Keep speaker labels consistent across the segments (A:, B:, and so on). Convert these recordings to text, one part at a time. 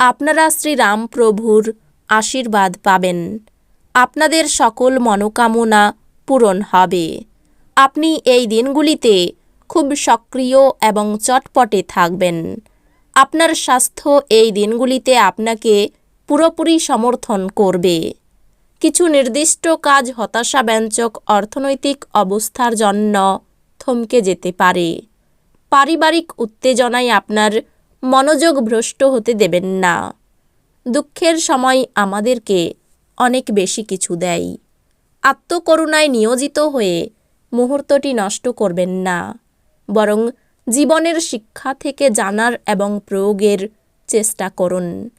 A: আপনারা শ্রীরামপ্রভুর আশীর্বাদ পাবেন। আপনাদের সকল মনোকামনা পূরণ হবে। আপনি এই দিনগুলিতে খুব সক্রিয় এবং চটপটে থাকবেন। আপনার স্বাস্থ্য এই দিনগুলিতে আপনাকে পুরোপুরি সমর্থন করবে। কিছু নির্দিষ্ট কাজ হতাশাব্যঞ্জক অর্থনৈতিক অবস্থার জন্য থমকে যেতে পারে। পারিবারিক উত্তেজনায় আপনার মনোযোগ ভ্রষ্ট হতে দেবেন না। দুঃখের সময় আমাদেরকে অনেক বেশি কিছু দেয়। আত্মকরুণায় নিয়োজিত হয়ে মুহূর্তটি নষ্ট করবেন না। বরং জীবনের শিক্ষা থেকে জানার এবং প্রয়োগের চেষ্টা করুন।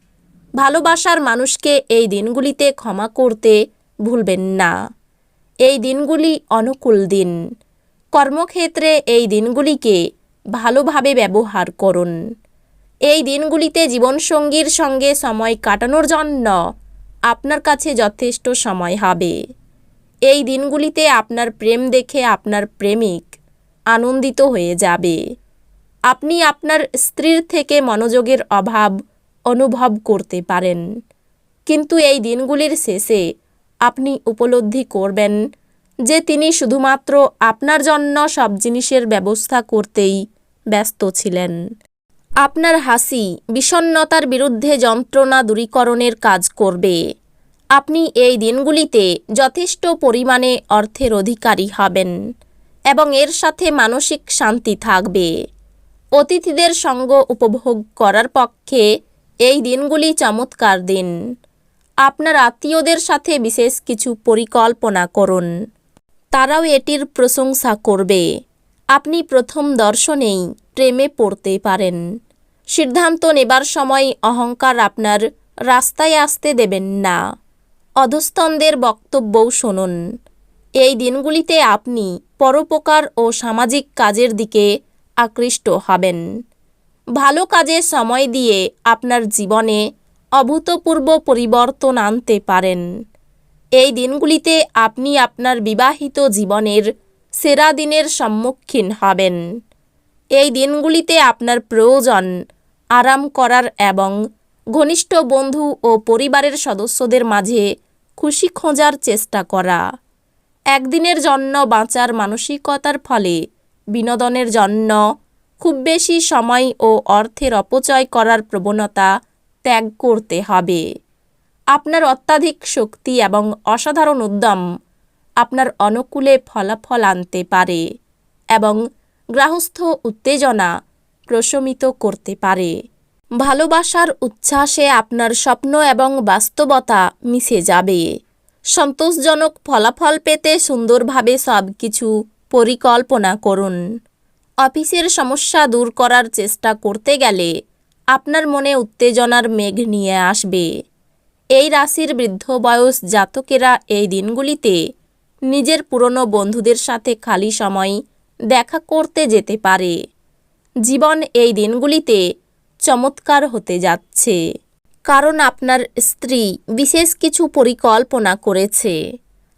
A: ভালোবাসার মানুষকে এই দিনগুলিতে ক্ষমা করতে ভুলবেন না। এই দিনগুলি অনুকূল দিন। কর্মক্ষেত্রে এই দিনগুলিকে ভালোভাবে ব্যবহার করুন। এই দিনগুলিতে জীবনসঙ্গীর সঙ্গে সময় কাটানোর জন্য আপনার কাছে যথেষ্ট সময় হবে। এই দিনগুলিতে আপনার প্রেম দেখে আপনার প্রেমিক আনন্দিত হয়ে যাবে। আপনি আপনার স্ত্রীর থেকে মনোযোগের অভাব অনুভব করতে পারেন। কিন্তু এই দিনগুলির শেষে আপনি উপলব্ধি করবেন যে তিনি শুধুমাত্র আপনার জন্য সব জিনিসের ব্যবস্থা করতেই ব্যস্ত ছিলেন। আপনার হাসি বিষণ্নতার বিরুদ্ধে যন্ত্রণা দূরীকরণের কাজ করবে। আপনি এই দিনগুলিতে যথেষ্ট পরিমাণে অর্থের অধিকারী হবেন এবং এর সাথে মানসিক শান্তি থাকবে। অতিথিদের সঙ্গ উপভোগ করার পক্ষে এই দিনগুলি চমৎকার দিন। আপনার আত্মীয়দের সাথে বিশেষ কিছু পরিকল্পনা করুন। তারাও এটির প্রশংসা করবে। আপনি প্রথম দর্শনেই প্রেমে পড়তে পারেন। সিদ্ধান্ত নেবার সময় অহংকার আপনার রাস্তায় আসতে দেবেন না। অধস্তনদের বক্তব্যও শুনুন। এই দিনগুলিতে আপনি পরোপকার ও সামাজিক কাজের দিকে আকৃষ্ট হবেন। ভালো কাজে সময় দিয়ে আপনার জীবনে অভূতপূর্ব পরিবর্তন আনতে পারেন। এই দিনগুলিতে আপনি আপনার বিবাহিত জীবনের সেরা দিনের সম্মুখীন হবেন। এই দিনগুলিতে আপনার প্রয়োজন আরাম করার এবং ঘনিষ্ঠ বন্ধু ও পরিবারের সদস্যদের মাঝে খুশি খোঁজার চেষ্টা করা। একদিনের জন্য বাঁচার মানসিকতার ফলে বিনোদনের জন্য খুব বেশি সময় ও অর্থের অপচয় করার প্রবণতা ত্যাগ করতে হবে। আপনার অত্যাধিক শক্তি এবং অসাধারণ উদ্যম আপনার অনুকূলে ফলাফল আনতে পারে এবং গ্রাহস্থ উত্তেজনা প্রশমিত করতে পারে। ভালোবাসার উচ্ছ্বাসে আপনার স্বপ্ন এবং বাস্তবতা মিশে যাবে। সন্তোষজনক ফলাফল পেতে সুন্দরভাবে সব কিছু পরিকল্পনা করুন। অফিসের সমস্যা দূর করার চেষ্টা করতে গেলে আপনার মনে উত্তেজনার মেঘ নিয়ে আসবে। এই রাশির বৃদ্ধ বয়স জাতকেরা এই দিনগুলিতে নিজের পুরনো বন্ধুদের সাথে খালি সময় দেখা করতে যেতে পারে। জীবন এই দিনগুলিতে চমৎকার হতে যাচ্ছে। কারণ আপনার স্ত্রী বিশেষ কিছু পরিকল্পনা করেছে।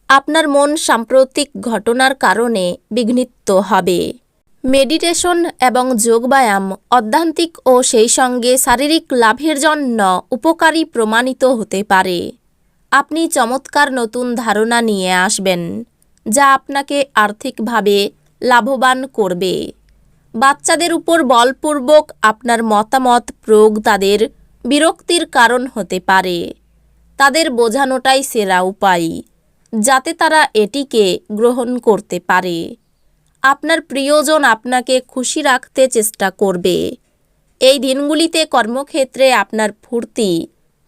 A: আপনার মন সাম্প্রতিক ঘটনার কারণে বিঘ্নিত হবে। মেডিটেশন এবং যোগব্যায়াম অধ্যান্তিক ও সেই সঙ্গে শারীরিক লাভের জন্য উপকারী প্রমাণিত হতে পারে। আপনি চমৎকার নতুন ধারণা নিয়ে আসবেন, যা আপনাকে আর্থিকভাবে লাভবান করবে। বাচ্চাদের উপর বলপূর্বক আপনার মতামত, প্রয়োগ তাদের বিরক্তির কারণ হতে পারে। তাদের বোঝানোটাই সেরা উপায়, যাতে তারা এটিকে গ্রহণ করতে পারে। আপনার প্রিয়জন আপনাকে খুশি রাখতে চেষ্টা করবে। এই দিনগুলিতে কর্মক্ষেত্রে আপনার ফুর্তি,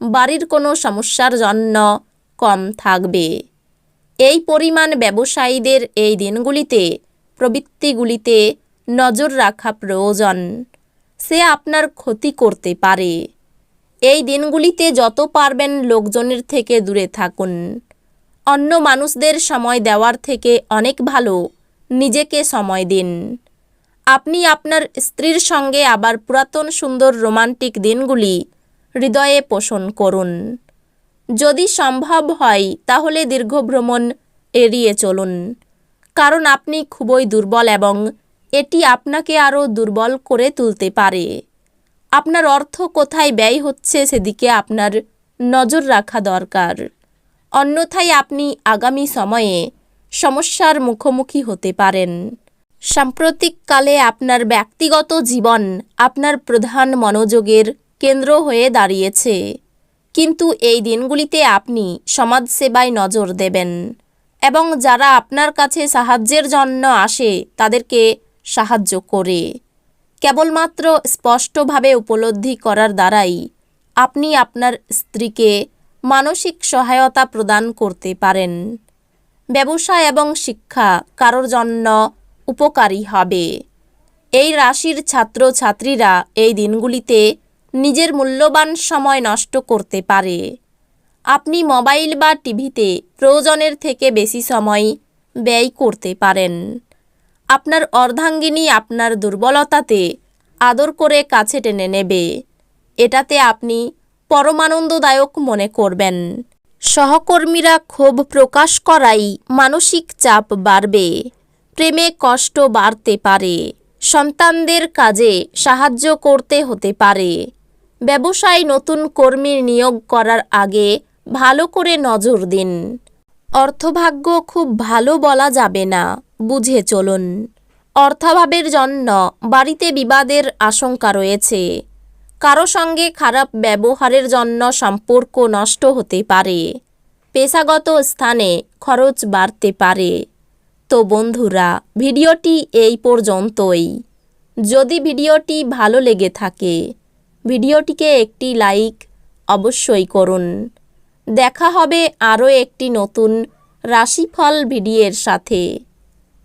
A: বাড়ির কোনো সমস্যার জন্য কম থাকবে। এই পরিমাণ ব্যবসায়ীদের এই দিনগুলিতে, প্রবৃত্তিগুলিতে নজর রাখা প্রয়োজন। সে আপনার ক্ষতি করতে পারে। এই দিনগুলিতে যত পারবেন লোকজনের থেকে দূরে থাকুন। অন্য মানুষদের সময় দেওয়ার থেকে অনেক ভালো। নিজেকে সময় দিন। আপনি আপনার স্ত্রীর সঙ্গে আবার পুরাতন সুন্দর রোমান্টিক দিনগুলি হৃদয়ে পোষণ করুন। যদি সম্ভব হয়, তাহলে দীর্ঘ ভ্রমণ এড়িয়ে চলুন। কারণ আপনি খুবই দুর্বল এবং এটি আপনাকে আরও দুর্বল করে তুলতে পারে। আপনার অর্থ কোথায় ব্যয় হচ্ছে সেদিকে আপনার নজর রাখা দরকার। অন্যথায় আপনি আগামী সময়ে সমস্যার মুখোমুখি হতে পারেন। সাম্প্রতিককালে আপনার ব্যক্তিগত জীবন আপনার প্রধান মনোযোগের কেন্দ্র হয়ে দাঁড়িয়েছে। কিন্তু এই দিনগুলিতে আপনি সমাজসেবায় নজর দেবেন এবং যারা আপনার কাছে সাহায্যের জন্য আসে তাদেরকে সাহায্য করে। কেবলমাত্র স্পষ্টভাবে উপলব্ধি করার দ্বারাই আপনি আপনার স্ত্রীকে মানসিক সহায়তা প্রদান করতে পারেন। ব্যবসা এবং শিক্ষা কারোর জন্য উপকারী হবে। এই রাশির ছাত্রছাত্রীরা এই দিনগুলিতে নিজের মূল্যবান সময় নষ্ট করতে পারে। আপনি মোবাইল বা টিভিতে প্রয়োজনের থেকে বেশি সময় ব্যয় করতে পারেন। আপনার অর্ধাঙ্গিনী আপনার দুর্বলতাতে আদর করে কাছে টেনে নেবে। এটাতে আপনি পরমানন্দদায়ক মনে করবেন। সহকর্মীরা ক্ষোভ প্রকাশ করাই মানসিক চাপ বাড়বে। প্রেমে কষ্ট বাড়তে পারে। সন্তানদের কাজে সাহায্য করতে হতে পারে। ব্যবসায় নতুন কর্মী নিয়োগ করার আগে ভালো করে নজর দিন। অর্থভাগ্য খুব ভালো বলা যাবে না। বুঝে চলুন। অর্থাভাবের জন্য বাড়িতে বিবাদের আশঙ্কা রয়েছে। কারও সঙ্গে খারাপ ব্যবহারের জন্য সম্পর্ক নষ্ট হতে পারে। পেশাগত স্থানে খরচ বাড়তে পারে। তো বন্ধুরা, ভিডিওটি এই পর্যন্তই। যদি ভিডিওটি ভালো লেগে থাকে, ভিডিওটিকে একটি লাইক অবশ্যই করুন। দেখা হবে আরও একটি নতুন রাশিফল ভিডিওর সাথে।